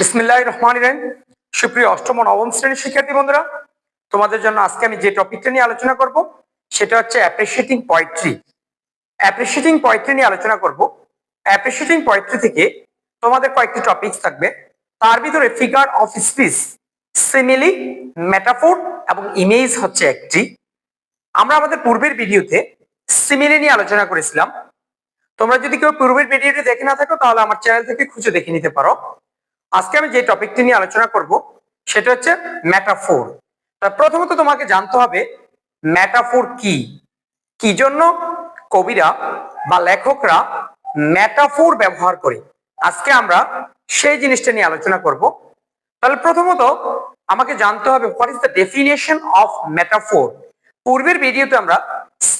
বিসমিল্লাহ রহমান রহিম। সুপ্রিয় অষ্টম নবম শ্রেণির শিক্ষার্থী বন্ধুরা, তোমাদের জন্য আজকে আমি যে টপিকটা নিয়ে আলোচনা করব, সেটা হচ্ছে অ্যাপ্রিসিয়েটিং পয়েট্রি অ্যাপ্রিসিয়েটিং পয়েট্রি নিয়ে আলোচনা করব। অ্যাপ্রিসিয়েটিং পয়েট্রি থেকে তোমাদের কয়েকটি টপিকস থাকবে। তার ভিতরে figure of speech simile metaphor এবং ইমেজ হচ্ছে একটি। আমরা আমাদের পূর্বের ভিডিওতে সিমিলি নিয়ে আলোচনা করেছিলাম। তোমরা যদি কেউ পূর্বের ভিডিওটি দেখে না থাকো, তাহলে আমার চ্যানেল থেকে খুঁজে দেখে নিতে পারো। আজকে আমি যে টপিকটি নিয়ে আলোচনা করব, সেটা হচ্ছে ম্যাটাফোর তা প্রথমত তোমাকে জানতে হবে ম্যাটাফোর কি? কি জন্য কবিরা বা লেখকরা ম্যাটাফোর ব্যবহার করে? আজকে আমরা সেই জিনিসটা নিয়ে আলোচনা করব। তাহলে প্রথমত আমাকে জানতে হবে what is the definition of metaphor পূর্বের ভিডিওতে আমরা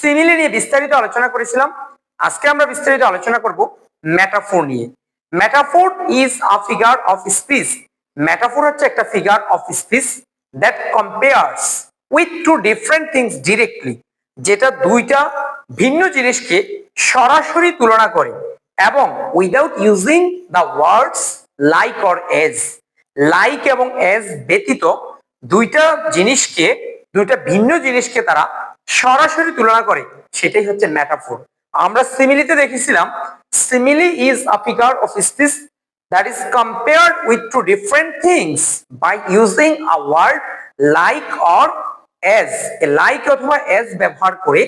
সিমিলি নিয়ে বিস্তারিত আলোচনা করেছিলাম। আজকে আমরা বিস্তারিত আলোচনা করব ম্যাটাফোর নিয়ে। Metaphor is a figure of speech metaphor হচ্ছে একটা figure of speech that compares with two different things directly যেটা দুইটা ভিন্ন জিনিসকে সরাসরি তুলনা করে এবং without using the words like or as like এবং এজ ব্যতীত দুইটা জিনিসকে, দুইটা ভিন্ন জিনিসকে তারা সরাসরি তুলনা করে। সেটাই হচ্ছে ম্যাটাফোর আমরা সিমিলিতে দেখেছিলাম simile is a figure of speech that is compared with two different things by using a word like or as. A like অথবা as ব্যবহার করে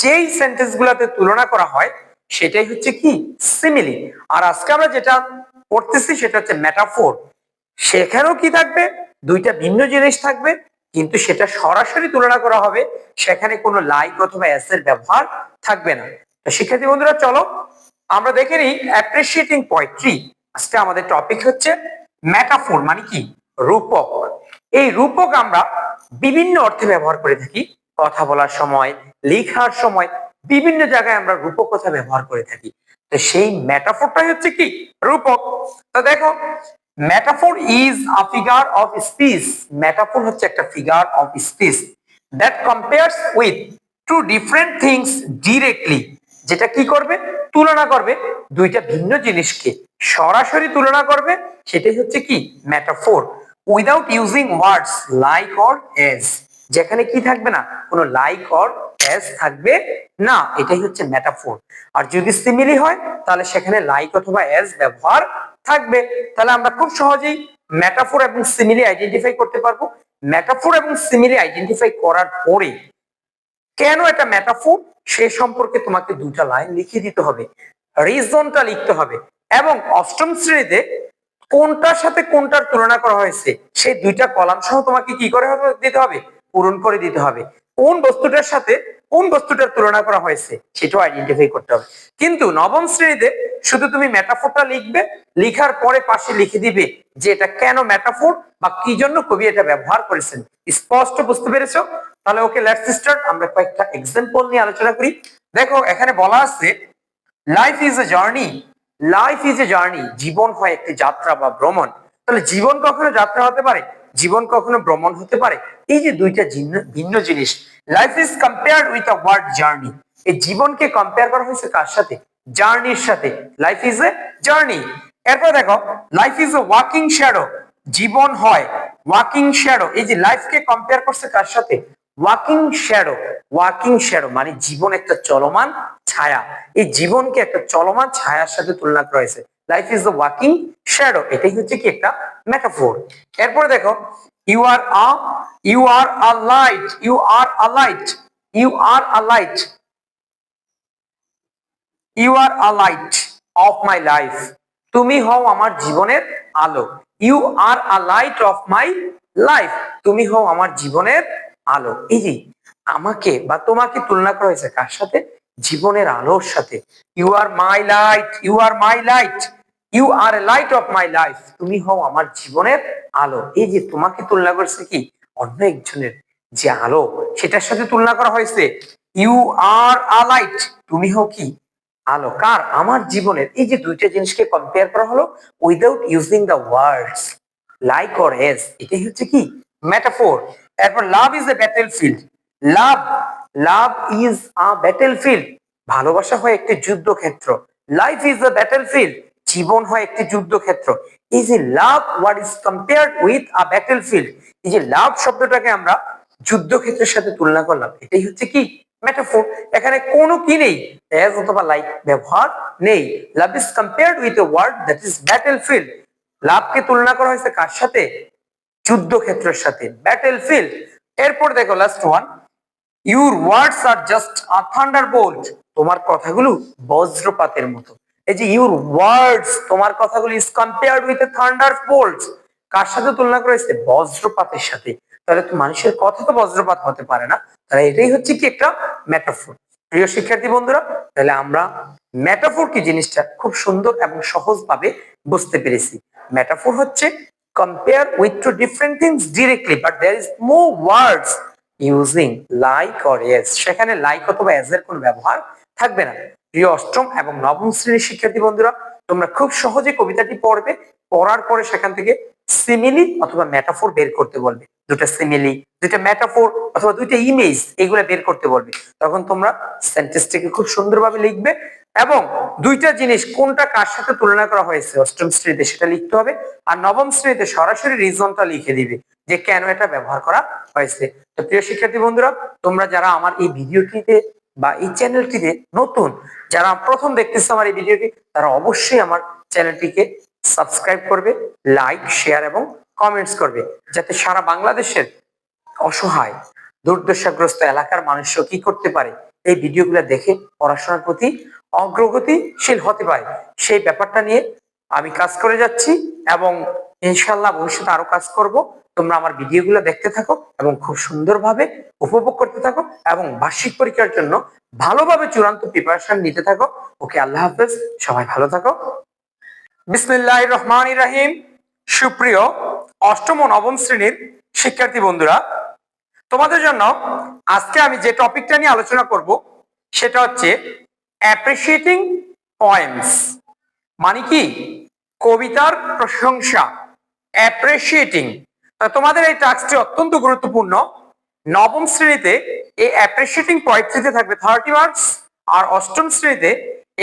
যেই সেন্টেন্স গুলাতে তুলনা করা হয়, সেটাই হচ্ছে কি? সিমিলি আর আজকে আমরা যেটা পড়তেছি সেটা হচ্ছে মেটাফোর সেখানেও কি থাকবে? দুইটা ভিন্ন জিনিস থাকবে, কিন্তু সেটা সরাসরি তুলনা করা হবে। সেখানে কোনো লাইক অথবা এর ব্যবহার থাকবে না। শিক্ষার্থী বন্ধুরা, চলো আমরা দেখে নিই অ্যাপ্রিসিয়েটিং পোয়েট্রি আজকে আমাদের টপিক হচ্ছে ম্যাটাফোর মানে কি? রূপক। এই রূপক আমরা বিভিন্ন অর্থে ব্যবহার করে থাকি। কথা বলার সময়, লেখার সময়, বিভিন্ন জায়গায় আমরা রূপক কথা ব্যবহার করে থাকি। তো সেই ম্যাটাফোরটাই হচ্ছে কি? রূপক। তো দেখো metaphor is a figure of speech metaphor হচ্ছে একটা figure of speech that compares with two different things directly যেটা কি করবে? তুলনা করবে। দুইটা ভিন্ন জিনিসকে সরাসরি তুলনা করবে। সেটাই হচ্ছে কি? Metaphor without using words like or as যেখানে কি থাকবে না? কোনো লাইক অর এজ থাকবে না। এটাই হচ্ছে ম্যাটাফোর আর যদি সিমিলি হয়, তাহলে সেখানে লাইক অথবা এজ ব্যবহার থাকবে। তাহলে আমরা খুব সহজেই ম্যাটাফোর এবং সিমিলি আইডেন্টিফাই করতে পারব। ম্যাটাফোর এবং সিমিলি আইডেন্টিফাই করার পরে কেন এটা ম্যাটাফোর সে সম্পর্কে তোমাকে দুটা লাইন লিখে দিতে হবে রিজনটা লিখতে হবে এবং অষ্টম শ্রেণীতে কোনটার সাথে কোনটার তুলনা করা হয়েছে সেই দুইটা কলাম সহ তোমাকে কি করে দিতে হবে? পূরণ করে দিতে হবে। কোন বস্তুটার সাথে কোন বস্তুটার তুলনা করা হয়েছে, সেটাও আইডেন্টিফাই করতে হবে। কিন্তু নবম শ্রেণীতে শুধু তুমি মেটাফোরটা লিখবে, লিখার পরে পাশে লিখে দিবে যে এটা কেন মেটাফোর বা কি জন্য কবি এটা ব্যবহার করেছেন। স্পষ্ট বুঝতে পেরেছ? তাহলে ওকে লেটস স্টার্ট। আমরা কয়েকটা এক্সাম্পল নিয়ে আলোচনা করি। দেখো, এখানে বলা আছে life is a journey life is a journey জীবন হয় একটি যাত্রা বা ভ্রমণ। তাহলে জীবন কখনো যাত্রা হতে পারে? জীবন কখনো ভ্রমণ হতে পারে? এই যে দুইটা ভিন্ন জিনিস। Life is compared with a word journey এই জীবনকে কম্পেয়ার করা হয়েছে কার সাথে? জার্নির সাথে। লাইফ ইজ এ জার্নি এরপর দেখো life is a walking shadow জীবন হয় ওয়াকিং শ্যাডো এই যে লাইফকে কম্পেয়ার করছে কার সাথে? ওয়াকিং শ্যাডো ওয়াকিং শ্যাডো মানে জীবন একটা চলমান ছায়া। এই জীবনকে একটা চলমান ছায়ার সাথে তুলনা করা হয়েছে। Life is the walking shadow এটাই হচ্ছে কি একটা মেটাফোর এরপরে দেখো you are a you are a light you are a light you are a light you are a light of my life তুমি হও আমার জীবনের আলো you are a light of my life তুমি হও আমার জীবনের আলো। এই যে আমাকে বা তোমাকে তুলনা করা হয়েছে কার সাথে? জীবনের আলোর সাথে। You are my light you are my light you are light of my life তুমি হও আমার জীবনের আলো। এই যে তোমাকে তুলনা করছে কি? অন্য একজনের যে আলো, সেটার সাথে তুলনা করা হয়েছে। ইউ আর আ লাইট তুমি হও কি? আলো। কার? আমার জীবনের। এই যে দুইটা জিনিসকে কম্পেয়ার করা হলো without using the words like or as এটাই হচ্ছে কি? মেটাফোর এরপর love is a battlefield love love is a battlefield ভালোবাসা হয় একটি যুদ্ধক্ষেত্র। Life is a battlefield জীবন হয় একটি যুদ্ধক্ষেত্র। এই যে love what is compared with a battlefield এই যে লাভ শব্দটাকে আমরা যুদ্ধক্ষেত্রের সাথে তুলনা করলাম। এটাই হচ্ছে কি? মেটাফোর এখানে কোনো কি নেই? অ্যাজ অথবা লাইক ব্যবহার নেই। Love is compared with a word that is battlefield লাভকে তুলনা করা হয়েছে কার সাথে? যুদ্ধক্ষেত্রের সাথে ব্যাটেল ফিল্ড এরপর দেখো last one your words are just thunderbolt তোমার কথাগুলো বজ্রপাতের মতো। এই যে ইউর ওয়ার্ডস তোমার কথাগুলো is compared with thunderbolt কার সাথে তুলনা করা হয়েছে? বজ্রপাতের সাথে। তাহলে তো মানুষের কথা তো বজ্রপাত হতে পারে না। তাহলে এটাই হচ্ছে কি একটা মেটাফোর প্রিয় শিক্ষার্থী বন্ধুরা, তাহলে আমরা মেটাফোর কি জিনিসটা খুব সুন্দর এবং সহজভাবে বুঝতে পেরেছি। মেটাফোর হচ্ছে compare with two different things directly, but there is more words using like or as. সেখানে like অথবা as এর কোনো ব্যবহার থাকবে না। প্রিয় অষ্টম এবং নবম শ্রেণির শিক্ষার্থী বন্ধুরা, তোমরা খুব সহজে কবিতাটি পড়বে, পড়ার পরে সেখান থেকে সিমিলি অথবা মেটাফোর বের করতে বলবে। দুটা সিমিলি দুটা মেটাফোর অথবা দুইটা ইমেজ এগুলো বের করতে বলবে। তখন তোমরা সেন্টেন্সটিকে খুব সুন্দরভাবে লিখবে এবং দুইটা জিনিস কোনটা কার সাথে তুলনা করা হয়েছে অষ্টম শ্রেণীতে সেটা লিখতে হবে আর নবম শ্রেণীতে সরাসরি রিজনটা লিখে দিবে যে কেন এটা ব্যবহার করা হয়েছে। তো প্রিয় শিক্ষার্থী বন্ধুরা, তোমরা যারা আমার এই ভিডিওটিতে বা এই চ্যানেলটিতে নতুন, যারা প্রথম দেখতেছে আমার এই ভিডিওটি, তারা অবশ্যই আমার চ্যানেলটিকে সাবস্ক্রাইব করবে, লাইক, শেয়ার এবং কমেন্টস করবে, যাতে সারা বাংলাদেশের অসহায়, দুর্দশাগ্রস্ত এলাকার মানুষও কি করতে পারে? এই ভিডিওগুলো দেখে পড়াশোনার প্রতি অগ্রগতিশীল হতে পারে। সেই ব্যাপারটা নিয়ে আমি কাজ করে যাচ্ছি এবং ইনশাল্লাহ ভবিষ্যতে আরও কাজ করব। তোমরা আমার ভিডিওগুলো দেখতে থাকো এবং খুব সুন্দরভাবে উপভোগ করতে থাকো এবং বার্ষিক পরীক্ষার জন্য ভালোভাবে চূড়ান্ত প্রিপারেশন নিতে থাকো। ওকে, আল্লাহ হাফেজ। সবাই ভালো থাকো। বিসমিল্লাহ রহমান রাহিম। সুপ্রিয় অষ্টম ও নবম শ্রেণির শিক্ষার্থী বন্ধুরা তোমাদের জন্য আজকে আমি যে টপিকটা নিয়ে আলোচনা করব, সেটা হচ্ছে অ্যাপ্রিসিয়েটিং পয়েন্টস মানে কি? কবিতার প্রশংসা। অ্যাপ্রিসিয়েটিং তোমাদের এই টাস্কটি অত্যন্ত গুরুত্বপূর্ণ। নবম শ্রেণীতে এই অ্যাপ্রিসিয়েটিং পয়েন্টটিতে থাকবে থার্টি মার্কস আর অষ্টম শ্রেণীতে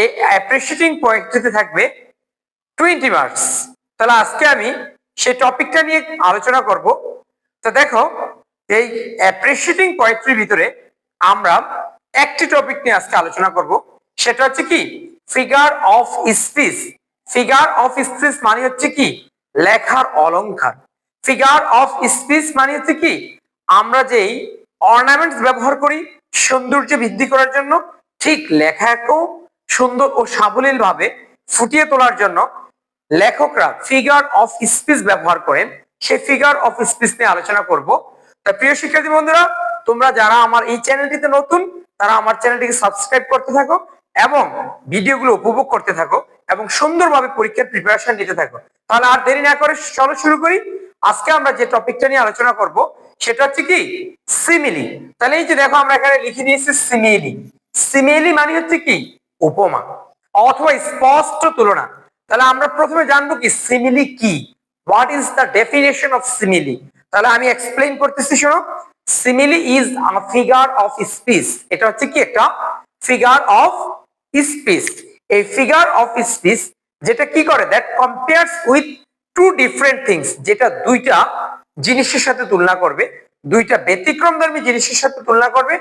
এই অ্যাপ্রিসিয়েটিং পয়েন্টটিতে থাকবে টোয়েন্টি মার্কস তাহলে আজকে আমি সেই টপিকটা নিয়ে আলোচনা করব। তো দেখো এই অ্যাপ্রিসিয়েটিং পয়েন্টটির ভিতরে আমরা একটি টপিক নিয়ে আজকে আলোচনা করব। সেটা হচ্ছে কি? Figure of speech figure of speech মানে হচ্ছে কি? লেখার অলংকার। ফিগার অফ স্পিচ মানে হচ্ছে কি? আমরা যেই অর্নামেন্টস ব্যবহার করি, সৌন্দর্য বৃদ্ধি করার জন্য, ঠিক লেখাকেও সুন্দর ও সাবলীল ভাবে ফুটিয়ে তোলার জন্য লেখকরা ফিগার অফ স্পিচ ব্যবহার করেন। সেই ফিগার অফ স্পিচ নিয়ে আলোচনা করব। প্রিয় শিক্ষার্থী বন্ধুরা, তোমরা যারা আমার এই চ্যানেলটিতে নতুন, তারা আমার চ্যানেলটিকে সাবস্ক্রাইব করতে থাকো এবং ভিডিওগুলো উপভোগ করতে থাকো এবং সুন্দরভাবে পরীক্ষার প্রিপারেশন নিতে থাকো। তাহলে আর দেরি না করে চলো শুরু করি। আজকে আমরা যে টপিকটা নিয়ে আলোচনা করব, সেটা হচ্ছে কি? সিমিলি তাহলে এই যে দেখো আমরা এখানে লিখে নিয়েছি সিমিলি সিমিলি মানে হচ্ছে কি? উপমা অথবা স্পষ্ট তুলনা। তাহলে আমরা প্রথমে জানব কি সিমিলি কি? What is the definition of simile তাহলে আমি এক্সপ্লেইন করতেছি, শোনো। Simile is figure of speech এটা হচ্ছে কি একটা? ফিগার অফ স্পিচ এই ফিগার অফ স্পিচ যেটা কি করে? That compares with two different things যেটা দুইটা জিনিসের সাথে তুলনা করবে। দুইটা ব্যতিক্রমধর্মী জিনিসের সাথে তুলনা করবে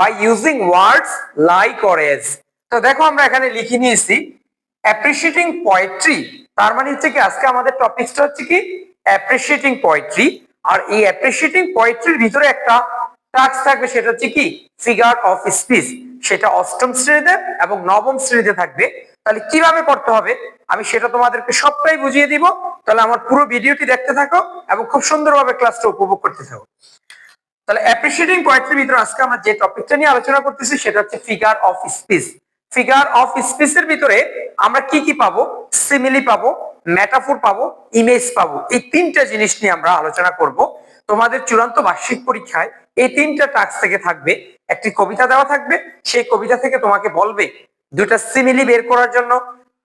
by using words like or as তো দেখো, আমরা এখানে লিখে নিয়েছি অ্যাপ্রিসিয়েটিং পোয়েট্রি তার মানে হচ্ছে কি, আজকে আমাদের টপিকটা হচ্ছে কি অ্যাপ্রিসিয়েটিং পোয়েট্রি আর এই অ্যাপ্রিসিয়েটিং পোয়েট্রির ভিতরে একটা টাস্ক থাকবে, সেটা হচ্ছে কি? ফিগার অফ স্পিচ সেটা অষ্টম শ্রেণীতে এবং নবম শ্রেণীতে থাকবে। তাহলে কীভাবে করতে হবে? আমি সেটা তোমাদেরকে সবটাই বুঝিয়ে দিব। তাহলে আমার পুরো ভিডিওটি দেখতে থাকো এবং খুব সুন্দরভাবে ক্লাসটা উপভোগ করতে থাকো। তাহলে অ্যাপ্রিসিয়েটিং পোয়েট্রির ভিতরে আজকে আমরা যে টপিকটা নিয়ে আলোচনা করতেছি, সেটা হচ্ছে figure of speech figure of স্পিচের ভিতরে আমরা কি কি পাবো? সিমিলি পাবো। মেটাফোর পাবো ইমেজ পাবো। এই তিনটা জিনিস নিয়ে আমরা আলোচনা করব। তোমাদের চূড়ান্ত বার্ষিক পরীক্ষায় এই তিনটা টাস্ক থেকে থাকবে। একটি কবিতা দেওয়া থাকবে, সেই কবিতা থেকে তোমাকে বলবে দুটা সিমিলি বের করার জন্য,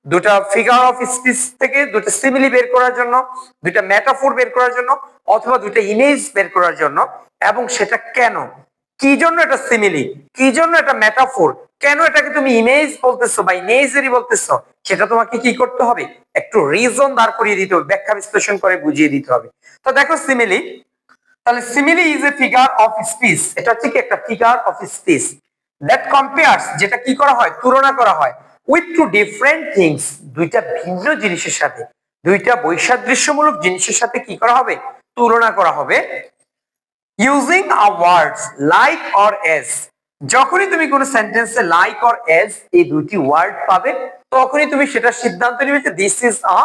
দুটা ফিগার অফ স্পিচ থেকে দুটা সিমিলি বের করার জন্য, দুটা মেটাফোর বের করার জন্য, অথবা দুটা ইমেজ বের করার জন্য, এবং সেটা কেন? কি জন্য এটা সিমিলি কি জন্য এটা মেটাফোর কেন এটাকে তুমি ইমেজ বলতেছো বা ইমেজারি বলতেছো? সেটা তোমাকে কি করতে হবে? একটু রিজন দাঁড় করিয়ে দিতে হবে, ব্যাখ্যা বিশ্লেষণ করে বুঝিয়ে দিতে হবে। তো দেখো সিমিলি তাহলে simile is a figure of speech এটা হচ্ছে কি একটা figure of speech that compares যেটা কি করা হয়? তুলনা করা হয় উইথ টু ডিফারেন্ট থিংস দুইটা ভিন্ন জিনিসের সাথে, দুইটা বৈসাদৃশ্যমূলক জিনিসের সাথে কি করা হবে? তুলনা করা হবে using a words like or as যখনই তুমি কোনো সেন্টেন্সে লাইক অর এস এই দুইটি ওয়ার্ড পাবে, তখনই তুমি সেটা সিদ্ধান্ত নিবে যে দিস ইজ আ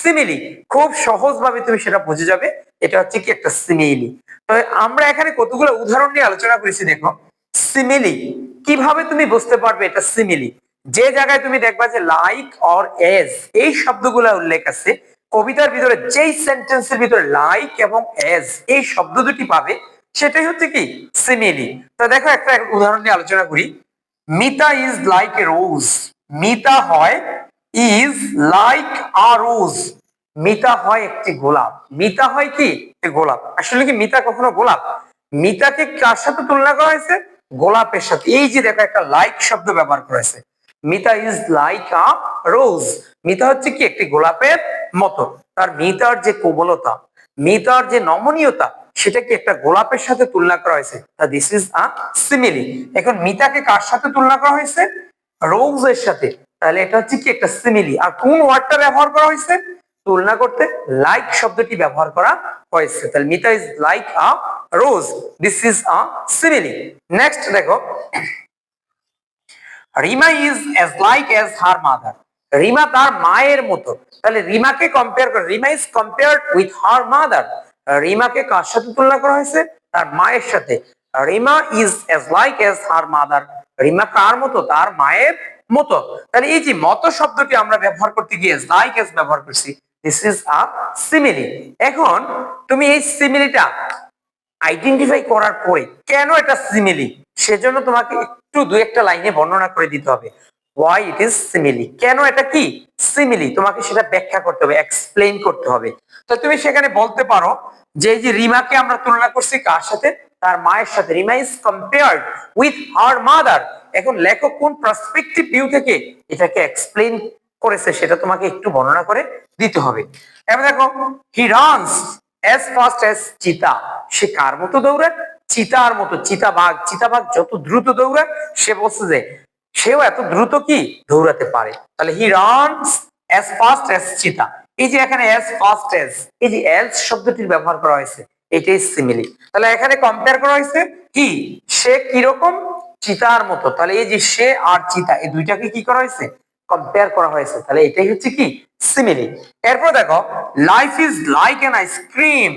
সিমিলি খুব সহজভাবে তুমি সেটা বুঝে যাবে। এটা হচ্ছে কি একটা সিমিলি তো আমরা এখানে কতগুলো উদাহরণ নিয়ে আলোচনা করেছি, দেখো। সিমিলি কীভাবে তুমি বুঝতে পারবে এটা সিমিলি যে জায়গায় তুমি দেখবা যে লাইক অর এজ এই শব্দগুলো উল্লেখ আছে। কবিতার ভিতরে যেই সেন্টেন্সের ভিতরে লাইক এবং এজ এই শব্দ দুটি পাবে। সেটাই হচ্ছে কি? সিমিলি তো দেখো একটা উদাহরণ নিয়ে আলোচনা করি। Mita is like a rose Mita হয় is like a rose Mita হয় একটি গোলাপ। মিতা হয় কি? গোলাপ। আসলে কি মিতা কখনো গোলাপ? মিতাকে কার সাথে তুলনা করা হয়েছে? গোলাপের সাথে। এই যে দেখো একটা লাইক শব্দ ব্যবহার করেছে Mita is like a rose Mita হচ্ছে কি? একটি গোলাপের মতো। তার মিতার যে কোমলতা মিতার যে নমনীয়তা সেটা কি একটা গোলাপের সাথে তুলনা করা হয়েছে। দিস ইজ আ সিমিলি এখন মিতাকে কার সাথে তুলনা করা হয়েছে? রোজ এর সাথে। তাহলে এটা হচ্ছে কি একটা সিমিলি আর কোন ওয়ার্ডটা ব্যবহার করা হয়েছে? তুলনা করতে লাইক শব্দটি ব্যবহার করা হয়েছে। তাহলে Mita is like a rose this is a simile next দেখো। Rima is as like as her mother Rima তার মায়ের মতো। তাহলে রিমাকে কম্পেয়ার করে Rima is compare with her mother রিমাকে কার সাথে তুলনা করা হয়েছে? তার মায়ের সাথে। Rima is as like as her mother Rima কার মতো? তার মায়ের মতো। তাহলে এই যে মতো শব্দটি আমরা ব্যবহার করতে গিয়ে লাইক এস ব্যবহার করছি দিস ইজ আ সিমিলি এখন তুমি এই সিমিলিটা আইডেন্টিফাই করার পরে কেন এটা সিমিলি সেজন্য তোমাকে একটু দু একটা লাইনে বর্ণনা করে দিতে হবে। ওয়াই ইট ইজ সিমিলি কেন এটা কি? সিমিলি তোমাকে সেটা ব্যাখ্যা করতে হবে এক্সপ্লেইন করতে হবে। তো তুমি সেখানে বলতে পারো যে যে রিমাকে আমরা তুলনা করছি কার সাথে? তার মায়ের সাথে। Rima is compared with her mother এখন লেখক কোন পার্সপেক্টিভ ভিউ থেকে এটাকে এক্সপ্লেইন করেছে, সেটা তোমাকে একটু বর্ণনা করে দিতে হবে। এবার দেখো he runs as fast as cheetah সে কার মতো দৌড়ায়? চিতার মতো। চিতাবাঘ চিতাবাঘ যত দ্রুত দৌড়ায়, সে বলছে যে সেও এত দ্রুত কি দৌড়াতে পারে? তাহলে he runs as fast as cheetah এই যে এখানে অ্যাজ ফাস্ট অ্যাজ এই যে অ্যাজ শব্দটির ব্যবহার করা হয়েছে, এটাই সিমিলি তাহলে এখানে কম্পেয়ার করা হয়েছে কি? সে কীরকম? চিতার মতো। তাহলে এই যে সে আর চিতা এই দুইটাকে কি করা হয়েছে? কম্পেয়ার করা হয়েছে। তাহলে এটাই হচ্ছে কি? সিমিলি এরপর দেখো life is like an ice cream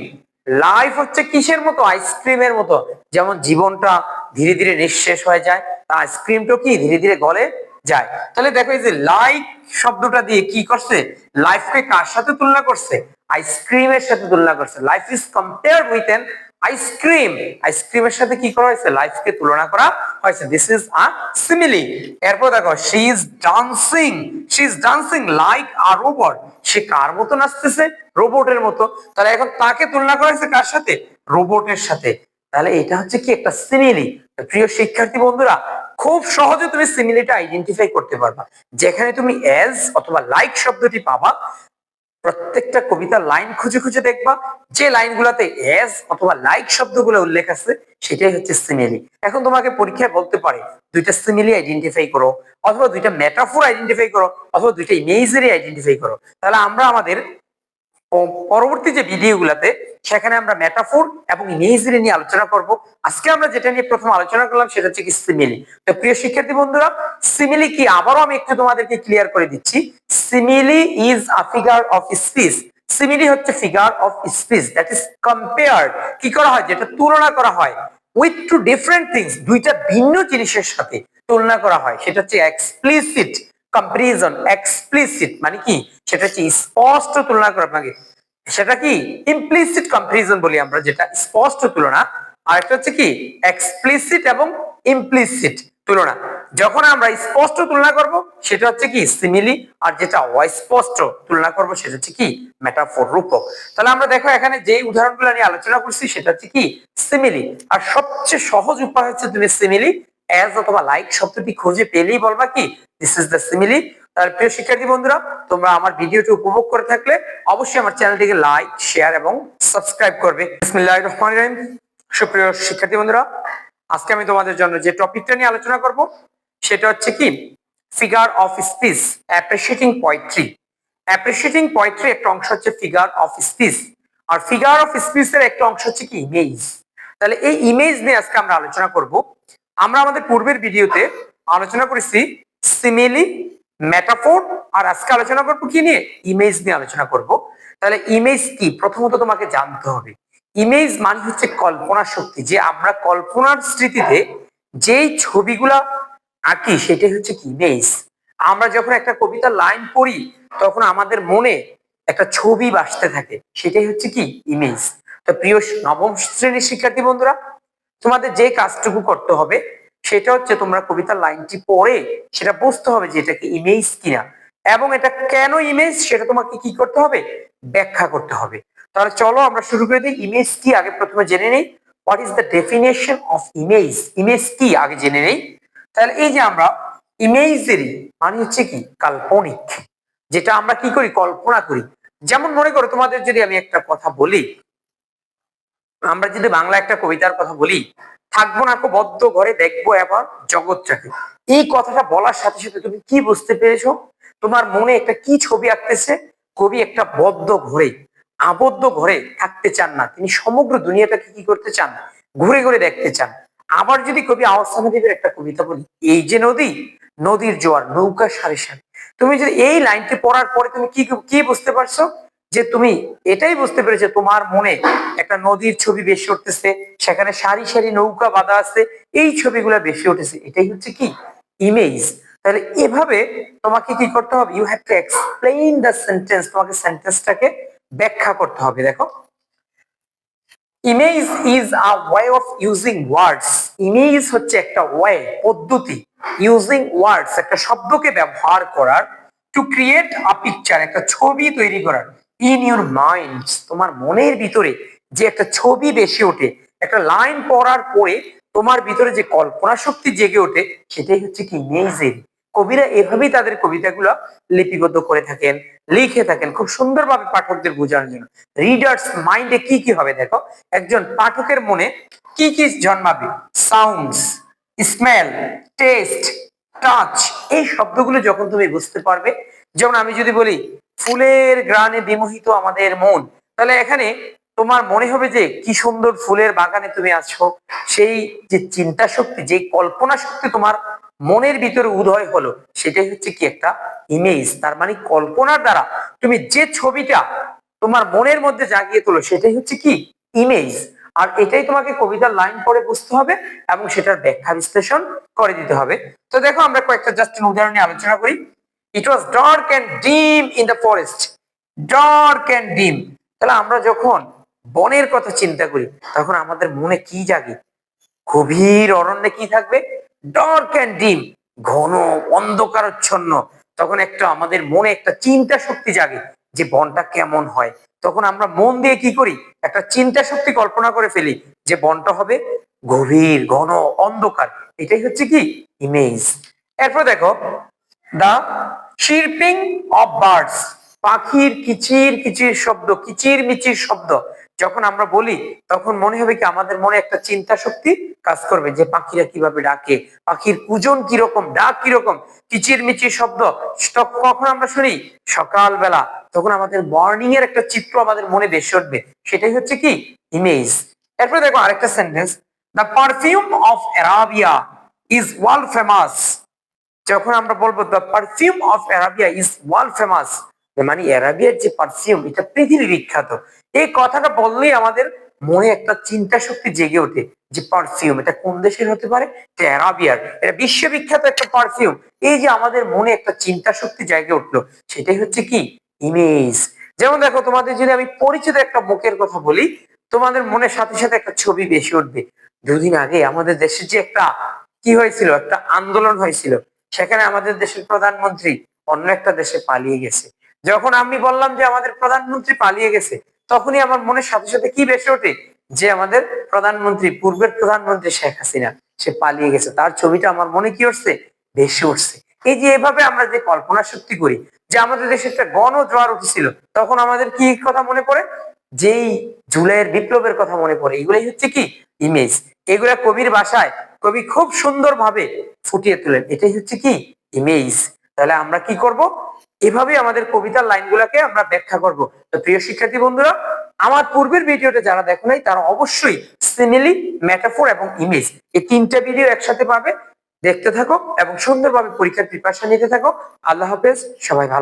life হচ্ছে কিসের মতো? আইসক্রিমের মতো। যেমন জীবনটা ধীরে ধীরে নিঃশেষ হয়ে যায় আইসক্রিমটা কি ধীরে ধীরে গলে যায়? তাহলে দেখো এই যে লাইক শব্দটা দিয়ে কি করছে? লাইফকে কার সাথে তুলনা করছে? আইসক্রিমের সাথে তুলনা করছে। Life is compare with an ice cream আইসক্রিমের সাথে কি করা হয়েছে? লাইফকে তুলনা করা হয়েছে। দিস ইজ আ সিমিলি এরপর দেখো she is dancing she is dancing like a robot সে কার মতো নাচতেছে রোবটের মতো। তাহলে এখন তাকে তুলনা করা হয়েছে কার সাথে? রোবটের সাথে। তাহলে এটা হচ্ছে কি একটা সিমিলি প্রিয় শিক্ষার্থী বন্ধুরা খুব সহজে তুমি সিমিলিটা আইডেন্টিফাই করতে পারবা। যেখানে তুমি এজ অথবা লাইক শব্দটি পাবা, প্রত্যেকটা কবিতার লাইন খুঁজে খুঁজে দেখবা, যে লাইনগুলোতে এস অথবা লাইক শব্দগুলো উল্লেখ আছে, সেটাই হচ্ছে সিমিলি এখন তোমাকে পরীক্ষায় বলতে পারে, দুইটা সিমিলি আইডেন্টিফাই করো, অথবা দুইটা মেটাফোর আইডেন্টিফাই করো, অথবা দুইটা ইমেজেরি আইডেন্টিফাই করো। তাহলে আমরা আমাদের পরবর্তী যে ভিডিওগুলোতে সেখানে আমরা মেটাফোর এবং ইমেজেরি নিয়ে আলোচনা করব। আজকে আমরা যেটা নিয়ে প্রথম আলোচনা করলাম, সেটা হচ্ছে কি সিমিলি তো প্রিয় শিক্ষার্থী বন্ধুরা সিমিলি কি? আবারও আমি একটু তোমাদেরকে ক্লিয়ার করে দিচ্ছি। Simile is a figure of speech simile হচ্ছে figure of speech that is compare কি করা হয়? যেটা তুলনা করা হয়। উইথ টু ডিফারেন্ট থিংস দুইটা ভিন্ন জিনিসের সাথে তুলনা করা হয়। সেটা হচ্ছে এক্সপ্লিসিট কম্পারিজন এক্সপ্লিসিট মানে কি? সেটা হচ্ছে স্পষ্ট তুলনা করা আপনাকে। সেটা কি? ইমপ্লিসিট কম্পারিজন বলি আমরা, যেটা স্পষ্ট তুলনা। আর একটা হচ্ছে কি? এক্সপ্লিসিট এবং ইমপ্লিসিট তুলনা। যখন আমরা স্পষ্ট তুলনা করব, সেটা হচ্ছে কি? সিমিলি আর যেটা অস্পষ্ট তুলনা করব, সেটা হচ্ছে কি? মেটাফোর রূপক তাহলে আমরা দেখো, এখানে যে উদাহরণগুলো নিয়ে আলোচনা করছি, সেটা হচ্ছে কি? সিমিলি আর সবচেয়ে সহজ উপায় হচ্ছে তুমি সিমিলি অ্যাজ অথবা লাইক শব্দটি খুঁজে পেলেই বলবা কি দিস ইজ দ্য সিমিলি তার প্রিয় শিক্ষার্থী বন্ধুরা, তোমরা আমার ভিডিওটি উপভোগ করে থাকলে অবশ্যই আমার চ্যানেলটিকে লাইক শেয়ার এবং সাবস্ক্রাইব করবে। বিসমিল্লাহির রহমানির রহিম। সুপ্রিয় শিক্ষার্থী বন্ধুরা, আজকে আমি তোমাদের জন্য যে টপিকটা নিয়ে আলোচনা করব, সেটা হচ্ছে কি figure of speech appreciating poetry appreciating poetry একটা অংশ হচ্ছে ফিগার অফ স্পিচ আর ফিগার অফ স্পিচের একটা অংশ হচ্ছে কি ইমেজ তাহলে এই ইমেজ নিয়ে আজকে আমরা আলোচনা করব। আমরা আমাদের পূর্বের ভিডিওতে আলোচনা করেছি সিমিলি মেটাফোর আর আজকে আলোচনা করব কি নিয়ে? ইমেজ নিয়ে আলোচনা করব। তাহলে ইমেজ কি? প্রথমত তোমাকে জানতে হবে। ইমেজ মানে হচ্ছে কল্পনা শক্তি। যে আমরা কল্পনার স্মৃতিতে যেই ছবিগুলা আঁকি, সেটাই হচ্ছে কি? ইমেজ আমরা যখন একটা কবিতা লাইন পড়ি, তখন আমাদের মনে একটা ছবি বাসতে থাকে। সেটাই হচ্ছে কি? ইমেজ তো প্রিয় নবম শ্রেণির শিক্ষার্থী বন্ধুরা তোমাদের যে কাজটুকু করতে হবে, সেটা হচ্ছে তোমরা কবিতার লাইনটি পড়ে সেটা বুঝতে হবে যে এটা কি ইমেজ কিনা। এবং এটা কেন ইমেজ সেটা তোমাকে কি করতে হবে? ব্যাখ্যা করতে হবে। তাহলে চলো আমরা শুরু করে দিই। ইমেজ কি? আগে প্রথমে জেনে নেই। What is the definition of image image কি? আগে জেনে নেই। তাহলে এই যে আমরা ইমেজেরই মানে হচ্ছে কি? কাল্পনিক। যেটা আমরা কি করি? কল্পনা করি। যেমন মনে করো তোমাদের যদি আমি একটা কথা বলি আমরা যদি বাংলা একটা কবিতার কথা বলি, থাকব না বদ্ধ ঘরে, দেখব এবার জগৎটাকে এই কথাটা বলার সাথে সাথে তুমি কি বুঝতে পেরেছ? তোমার মনে একটা কি ছবি আঁকতেছে? কবি একটা বদ্ধ ঘরে, আবদ্ধ ঘরে থাকতে চান না। তিনি সমগ্র দুনিয়াটাকে কি করতে চান? ঘুরে ঘুরে দেখতে চান। আবার যদি কবি আওয়াজ একটা কবিতা বলি, এই যে নদী, নদীর জোয়ার, নৌকা সারি সারি। তুমি যদি এই লাইনটি পড়ার পরে তুমি কি কি বুঝতে পারছ? যে তুমি এটাই বুঝতে পেরেছ তোমার মনে একটা নদীর ছবি বেশি উঠতেছে, সেখানে সারি সারি নৌকা বাঁধা আছে, এই ছবিগুলো বেশি উঠেছে। এটাই হচ্ছে কি? ইমেজ তাহলে এভাবে তোমাকে কি করতে হবে? You have to explain the sentence তোমাকে সেন্টেন্সটাকে ব্যাখ্যা করতে হবে, দেখো। Image is a way of using words image হচ্ছে একটা ওয়ে পদ্ধতি। ইউজিং ওয়ার্ডস একটা শব্দকে ব্যবহার করার টু ক্রিয়েট আ পিকচার একটা ছবি তৈরি করার। ইন ইউর মাইন্ড তোমার মনের ভিতরে যে একটা ছবি বেশি ওঠে, একটা লাইন পড়ার পরে তোমার ভিতরে যে কল্পনা শক্তি জেগে ওঠে, সেটাই হচ্ছে কি ইমেজের কবিরা এভাবেই তাদের কবিতাগুলো লিপিবদ্ধ করে থাকেন, লিখে থাকেন, খুব সুন্দরভাবে পাঠকদের বোঝানোর জন্য। রিডার্স মাইন্ডে কি কি হবে দেখো, একজন পাঠকের মনে কি কি জন্মাবে? সাউন্ডস স্মেল টেস্ট টাচ এই শব্দগুলো যখন তুমি বুঝতে পারবে, যেমন আমি যদি বলি ফুলের গ্রানে বিমোহিত আমাদের মন। তাহলে এখানে তোমার মনে হবে যে, কি সুন্দর ফুলের বাগানে তুমি আছো। সেই যে চিন্তা শক্তি, যে কল্পনা শক্তি তোমার মনের ভিতরে উদয় হলো, সেটাই হচ্ছে কি একটা ইমেজ তার মানে কল্পনার দ্বারা তুমি যে ছবিটা তোমার মনের মধ্যে জাগিয়ে তোলো, সেটাই হচ্ছে কি? ইমেজ আর এটাই তোমাকে কবিতার লাইন পড়ে বুঝতে হবে এবং সেটার ব্যাখ্যা বিশ্লেষণ করে দিতে হবে। তো দেখো আমরা কয়েকটা জাস্ট উদাহরণ আলোচনা করি। It was dark and dim in the forest dark and dim তাহলে আমরা যখন বনের কথা চিন্তা করি, তখন আমাদের মনে কি জাগে? গভীর অরণ্যে কি থাকবে? ডার্ক অ্যান্ড ডিম ঘন, অন্ধকারচ্ছন্ন। তখন একটা আমাদের মনে একটা চিন্তা শক্তি জাগে যে বনটা কেমন হয়। তখন আমরা মন দিয়ে কি করি? একটা চিন্তা শক্তি কল্পনা করে ফেলি যে বনটা হবে গভীর, ঘন, অন্ধকার। এটাই হচ্ছে কি? ইমেজ এরপর দেখো দা শিরপিং অফ বার্ডস পাখির কিচির কিচির শব্দ, কিচির মিচির শব্দ। যখন আমরা বলি, তখন মনে হবে কি আমাদের মনে একটা চিন্তা শক্তি কাজ করবে যে পাখিরা কীভাবে ডাকে, পাখির কুজন কীরকম, ডাক কীরকম, কিচির মিচির শব্দ। কখন আমরা শুনি? সকালবেলা। তখন আমাদের মর্নিং এর একটা চিত্র আমাদের মনে বেশি উঠবে। সেটাই হচ্ছে কি? ইমেজ এরপরে দেখো আরেকটা sentence the perfume of Arabia is world famous যখন আমরা বলব the perfume of Arabia is world famous মানে অ্যারাবিয়ার যে পারফিউম এটা পৃথিবী বিখ্যাত। এই কথাটা বললেই আমাদের মনে একটা চিন্তা শক্তি জেগে ওঠে যে পারফিউম এটা কোন দেশের হতে পারে? এটা অ্যারাবিয়ার এটা বিশ্ববিখ্যাত একটা পারফিউম এই যে আমাদের মনে একটা চিন্তা শক্তি জেগে উঠল, সেটাই হচ্ছে কি? ইমেজ যেমন দেখো, তোমাদের যদি আমি পরিচিত একটা মুখের কথা বলি, তোমাদের মনের সাথে সাথে একটা ছবি বেশি উঠবে। দুদিন আগে আমাদের দেশের যে একটা কি হয়েছিল, একটা আন্দোলন হয়েছিল সেখানে আমাদের দেশের প্রধানমন্ত্রী অন্য একটা দেশে পালিয়ে গেছে। যখন আমি বললাম যে আমাদের প্রধানমন্ত্রী পালিয়ে গেছে, তখনই আমার মনের সাথে সাথে কি বেসে ওঠে? যে আমাদের প্রধানমন্ত্রী, পূর্বের প্রধানমন্ত্রী শেখ হাসিনা, সে পালিয়ে গেছে। তার ছবিটা আমার মনে কি উঠছে? ভেসে উঠছে। এই যে এভাবে আমরা যে কল্পনা শক্তি করি, যে আমাদের দেশে একটা গণ জোয়ার উঠেছিল, তখন আমাদের কি কথা মনে পড়ে? যেই জুলাইয়ের বিপ্লবের কথা মনে পড়ে। এগুলাই হচ্ছে কি? ইমেজ এগুলা কবির ভাষায় কবি খুব সুন্দর ভাবে ফুটিয়ে তোলেন। এটাই হচ্ছে কি? ইমেজ তাহলে আমরা কি করব? এভাবে আমাদের কবিতার লাইনগুলোকে আমরা ব্যাখ্যা করব। তো প্রিয় শিক্ষার্থী বন্ধুরা, আমার পূর্বের ভিডিওটা যারা দেখো নাই, তারা অবশ্যই সিমিলি মেটাফোর এবং ইমেজ এই তিনটা ভিডিও একসাথে পাবে। দেখতে থাকো এবং সুন্দরভাবে পরীক্ষার প্রিপারেশন নিতে থাকো। আল্লাহ হাফেজ, সবাই ভালো